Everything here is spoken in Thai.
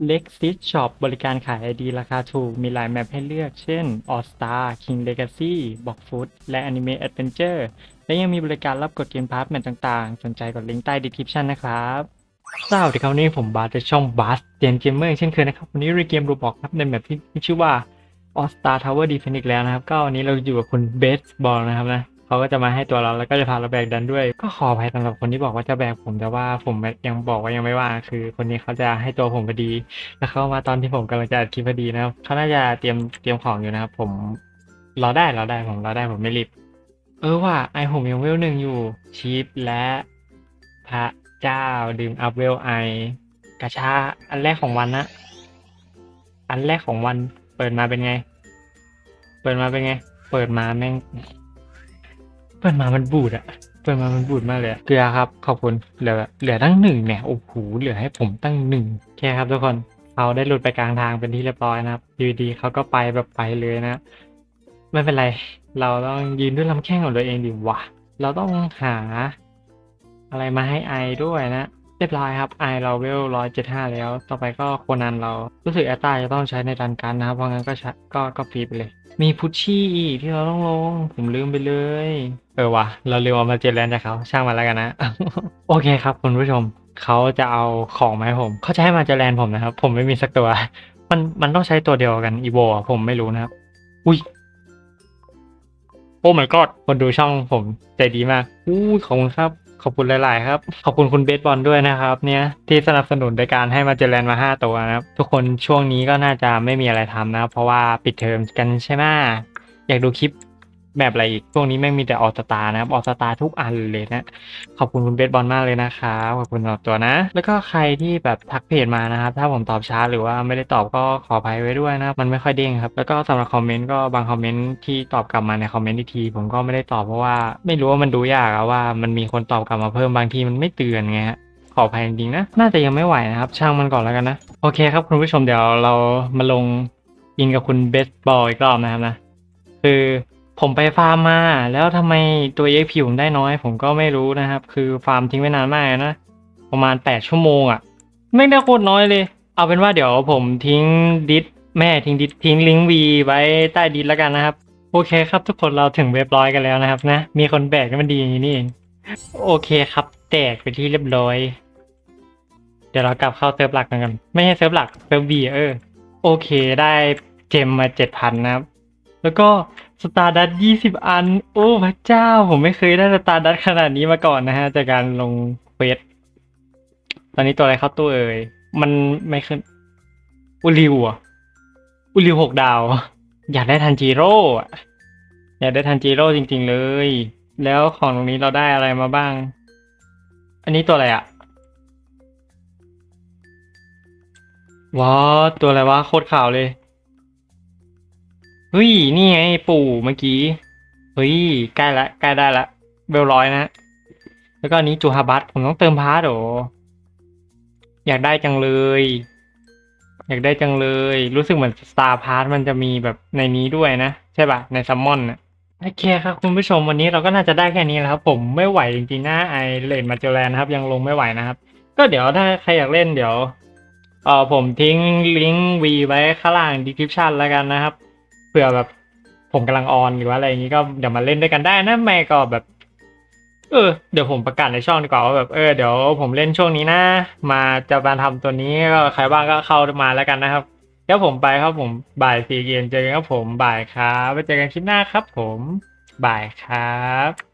Lexis Shop บริการขาย ID ราคาถูก มีหลายแมปให้เลือก เช่น All Star King Legacy Box Food และ Anime Adventure และยังมีบริการรับกดเกมพาร์ทแมตช์ต่างๆ สนใจกดลิงก์ใต้ description นะครับสวัสดีครับนนี้ผมบาสจากช่องบาสเตียนเกมเมอร์เช่นเคยนะครับ วันนี้รีเกมรูบอกครับในแมปที่ชื่อว่า All Star Tower Defense อีกแล้วนะครับ ก็วันนี้เราอยู่กับคุณเบสบอลนะครับนะ เขาก็จะมาให้ตัวเราแล้วก็จะพาเราแบกดันด้วย ก็ขออภัยสำหรับคนที่บอกว่าจะแบกผมแต่ว่าผมยังบอกว่ายังไม่ว่างคือ คนนี้เขาจะให้ตัวผมพอดี แล้วเขามาตอนที่ผมกำลังจะอัดคลิปพอดีนะครับเขาน่าจะเตรียมเตรียมของอยู่นะครับ ผมรอได้รอได้ผมรอได้ผมไม่รีบเออว่าไอผมยังเวลหนึ่งอยู่ชีฟและพระเจ้าดื่มอัพเวลไอกระชาอันแรกของวันนะอันแรกของวันเปิดมาเป็นไง เปิดมาเป็นไง เปิดมาแม่ง ปิดมามันบูดอะเปิดมามันบูดมากเลยเกลือครับ ขอบคุณเหลือเหลือตั้งหนึ่งเนี่ย โอ้โห เหลือให้ผมตั้งหนึ่งแค่ครับทุกคนเขาได้หลุดไปกลางทางเป็นที่เรียบร้อยนะครับอยู่ดีเขาก็ไปแบบไปเลยนะ ไม่เป็นไร เราต้องยืนด้วยลำแข้งของตัวเองดิวะ เราต้องหา อะไรมาให้ไอด้วยนะ เรียบร้อยครับไอเราเวลร้อยเจ็ดห้าแล้ว ต่อไปก็โคนันเรารู้สึกแอตตาจะต้องใช้ในดันกันนะครับเพราะงั้นก็ใช้ก็ก็ฟรีไปเลย มีพุชชี่อีกที่เราต้องลง ผมลืมไปเลย เออวะเราลืมเอามาเจอแลนด์จากเขาช่างมันแล้วกันนะ โอเคครับคุณผู้ชมเขาจะเอาของมาให้ผม เขาจะให้มาเจอแลนด์ผมนะครับ ผมไม่มีสักตัว มันมันต้องใช้ตัวเดียวกันอีโวผมไม่รู้นะครับ อุ้ยโอ้ my god คนดูช่องผมใจดีมากอู้ขอบคุณครับ ขอบคุณหลาย ๆ ครับ ขอบคุณคุณเบสบอลด้วยนะครับ เนี่ยที่สนับสนุนในการให้มาเจอแลนมาห้าตัวนะครับ ทุกคนช่วงนี้ก็น่าจะไม่มีอะไรทำนะ เพราะว่าปิดเทอมกันใช่ไหมอยากดูคลิป แบบอะไรอีกช่วงนี้แม่งมีแต่ออสตานะครับออสตาทุกอันเลยนะ ขอบคุณคุณเบสบอลมากเลยนะครับขอบคุณสำหรับตัวนะ แล้วก็ใครที่แบบทักเพจมานะครับ ถ้าผมตอบช้าหรือว่าไม่ได้ตอบก็ขออภัยไว้ด้วยนะมันไม่ค่อยเด้งครับ แล้วก็สำหรับคอมเมนต์ก็บางคอมเมนต์ที่ตอบกลับมาในคอมเมนต์อีทีผมก็ไม่ได้ตอบเพราะว่าไม่รู้ว่ามันดูยากอะว่ามันมีคนตอบกลับมาเพิ่มบางทีมันไม่เตือนไงฮะขออภัยจริงๆนะ น่าจะยังไม่ไหวนะครับ ช่างมันก่อนแล้วกันนะ โอเคครับคุณผู้ชมเดี๋ยวเรามาลงอินกับคุณเบสบอลอีกรอบนะครับนะ คือ ผมไปฟาร์มมา แล้วทำไมตัว EXP ผมได้น้อย ผมก็ไม่รู้นะครับ คือฟาร์มทิ้งไว้นานมากนะ ประมาณ 8 ชั่วโมงอะ่ะ ไม่ได้โคตรน้อยเลย เอาเป็นว่าเดี๋ยวผมทิ้งดิสแม่ทิ้งดิสทิ้งลิงก์วีไว้ใต้ดิสแล้วกันนะครับ โอเคครับทุกคนเราถึงเรียบร้อยกันแล้วนะครับนะ มีคนแบกก็มันดีอย่างนี้นี่เองโอเคครับ แตกไปที่เรียบร้อย เดี๋ยวเรากลับเข้าเซิร์ฟหลักกันกัน ไม่ใช่เซิร์ฟหลักเซิร์ฟบีเออ โอเคได้เจมมาเจ็ดพันนะครับ แล้วก็ สตาร์ดัตยี่สิบอัน โอ้พระเจ้า ผมไม่เคยได้สตาร์ดัตขนาดนี้มาก่อนนะฮะ จากการลงเควสตอนนี้ตัวอะไรเข้าตู้เอ่ย มันไม่ขึ้น อุลิวอะอุลิวหกดาว อยากได้ทันจิโร่อยากได้ทันจิโร่จริง ๆ เลย แล้วของตรงนี้เราได้อะไรมาบ้าง อันนี้ตัวอะไรอะว้าตัวอะไรวะโคตรข่าวเลย เฮ้ย นี่ไงปู่เมื่อกี้ เฮ้ย ใกล้ละใกล้ได้ละเบลร้อยนะ แล้วก็นี้จูฮาบัตผมต้องเติมพาร์ทโออยากได้จังเลย อยากได้จังเลย รู้สึกเหมือนสตาร์พาร์ทมันจะมีแบบในนี้ด้วยนะ ใช่ปะในซัมมอนนะโอเคครับคุณผู้ชมวันนี้เราก็น่าจะได้แค่นี้แล้วครับ ผมไม่ไหวจริงๆนะไอเลนมาเจลแลนนะครับ ยังลงไม่ไหวนะครับ ก็เดี๋ยวถ้าใครอยากเล่นเดี๋ยวเออผมทิ้งลิงก์วีไว้ข้างล่างดีคริปชันแล้วกันนะครับ ผื่อแบบผมกำลังออนหรือว่าอะไรอย่างนี้ก็เดี๋ยวมาเล่นด้วยกันได้นะแม่ก็แบบ เออเดี๋ยวผมประกาศในช่องดีกว่าว่าแบบเออเดี๋ยวผมเล่นช่วงนี้นะ มาจะมาทำตัวนี้ก็ใครบ้างก็เข้ามาแล้วกันนะครับเดี๋ยวผมไปครับผมบ่ายสี่เย็นเจอกันครับผมบ่ายครับไปเจอกันคลิปหน้าครับ ผมบ่ายครับ